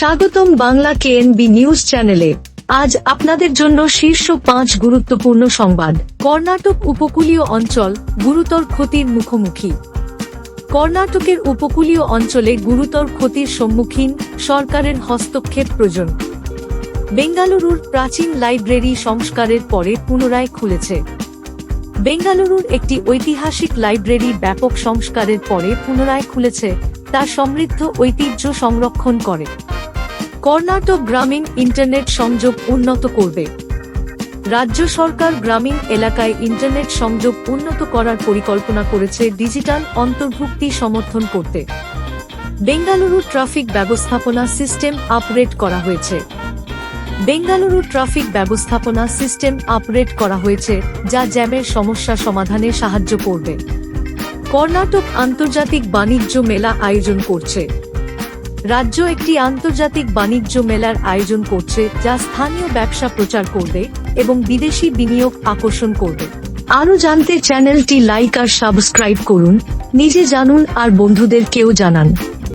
স্বাগতম বাংলা কেএনবি নিউজ চ্যানেলে আজ আপনাদের জন্য শীর্ষ পাঁচ গুরুত্বপূর্ণ সংবাদ। কর্ণাটক উপকূলীয় অঞ্চল গুরুতর ক্ষতির মুখোমুখি। কর্ণাটকের উপকূলীয় অঞ্চলে গুরুতর ক্ষতির সম্মুখীন সরকারের হস্তক্ষেপ প্রয়োজন। বেঙ্গালুরুর প্রাচীন লাইব্রেরি সংস্কারের পরে পুনরায় খুলেছে। বেঙ্গালুরুর একটি ঐতিহাসিক লাইব্রেরি ব্যাপক সংস্কারের পরে পুনরায় খুলেছে, তা সমৃদ্ধ ঐতিহ্য সংরক্ষণ করে। কর্ণাটক গ্রামীণ ইন্টারনেট সংযোগ উন্নত করবে। রাজ্য সরকার গ্রামীণ এলাকায় ইন্টারনেট সংযোগ উন্নত করার পরিকল্পনা করেছে ডিজিটাল অন্তর্ভুক্তি সমর্থন করতে। বেঙ্গালুরু ট্রাফিক ব্যবস্থাপনা সিস্টেম আপগ্রেড করা হয়েছে। বেঙ্গালুরু ট্রাফিক ব্যবস্থাপনা সিস্টেম আপগ্রেড করা হয়েছে, যা জ্যামের সমস্যা সমাধানে সাহায্য করবে। কর্ণাটক আন্তর্জাতিক বাণিজ্য মেলা আয়োজন করছে। রাজ্য একটি আন্তর্জাতিক বাণিজ্য মেলার আয়োজন করছে, যা স্থানীয় ব্যবসা প্রচার করবে এবং বিদেশি বিনিয়োগ আকর্ষণ করবে। আরও জানতে চ্যানেলটি লাইক আর সাবস্ক্রাইব করুন, নিজে জানুন আর বন্ধুদেরকেও জানান।